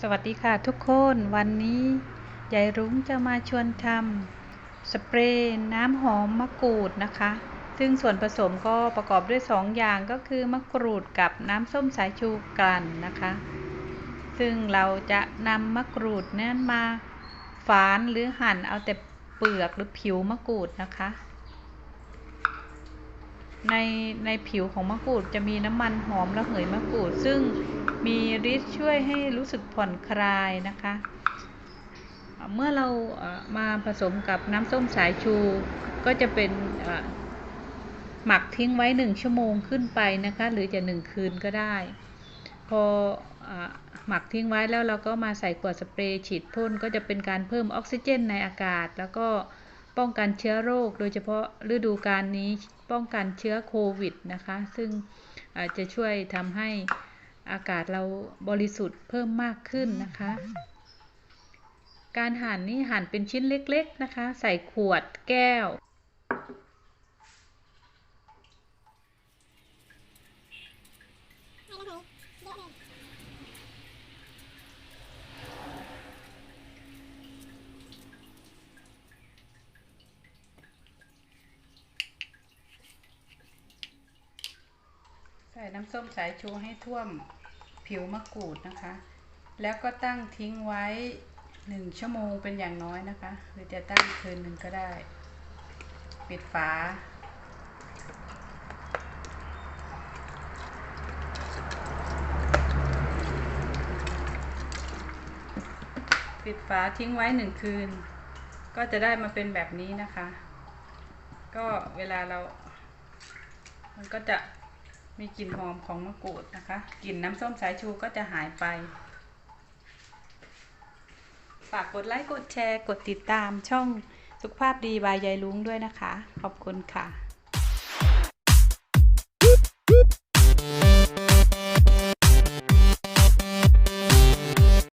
สวัสดีค่ะทุกคนวันนี้ยายรุ้งจะมาชวนทำสเปรย์น้ำหอมมะกรูดนะคะ ซึ่งส่วนผสมก็ประกอบด้วย 2 อย่างก็คือมะกรูดกับน้ำส้มสายชูกลั่นนะคะ ซึ่งเราจะนำมะกรูดนั้นมาฝานหรือหั่นเอาแต่เปลือกหรือผิวมะกรูดนะคะ ในในผิวของมะกรูดจะมีน้ำมันหอมระเหยมะกรูด ซึ่งมีฤทธิ์ช่วยให้รู้สึกผ่อนคลายนะคะ เมื่อเรามาผสมกับน้ำส้มสายชู ก็จะเป็นหมักทิ้งไว้หนึ่งชั่วโมงขึ้นไปนะคะ หรือจะหนึ่งคืนก็ได้ พออหมักทิ้งไว้แล้วเราก็มาใส่ขวดสเปรย์ฉีดพ่นก็จะเป็นการเพิ่มออกซิเจนในอากาศ แล้วก็ ป้องกันเชื้อโรค โดยเฉพาะฤดูกาลนี้ป้องกันเชื้อโควิดนะคะ ซึ่งจะช่วยทำให้อากาศเราบริสุทธิ์เพิ่มมากขึ้นนะคะ การหั่นนี่หั่นเป็นชิ้นเล็กๆนะคะ ใส่ขวดแก้ว ส่น้ำส้มสายชูให้ท่วมผิวมะกรูดนะคะ แล้วก็ตั้งทิ้งไว้หนึ่งชั่วโมงเป็นอย่างน้อยนะคะ หรือจะตั้งคืนหนึ่งก็ได้ ปิดฝา ปิดฝาทิ้งไว้หนึ่งคืน ก็จะได้มาเป็นแบบนี้นะคะ ก็เวลาเรา มันก็จะ มีกลิ่นหอมของมะกรูดนะคะ กลิ่นน้ำส้มสายชูก็จะหายไป ฝากกดไลค์ กดแชร์ กดติดตามช่องสุขภาพดีบายยายลุงด้วยนะคะ ขอบคุณค่ะ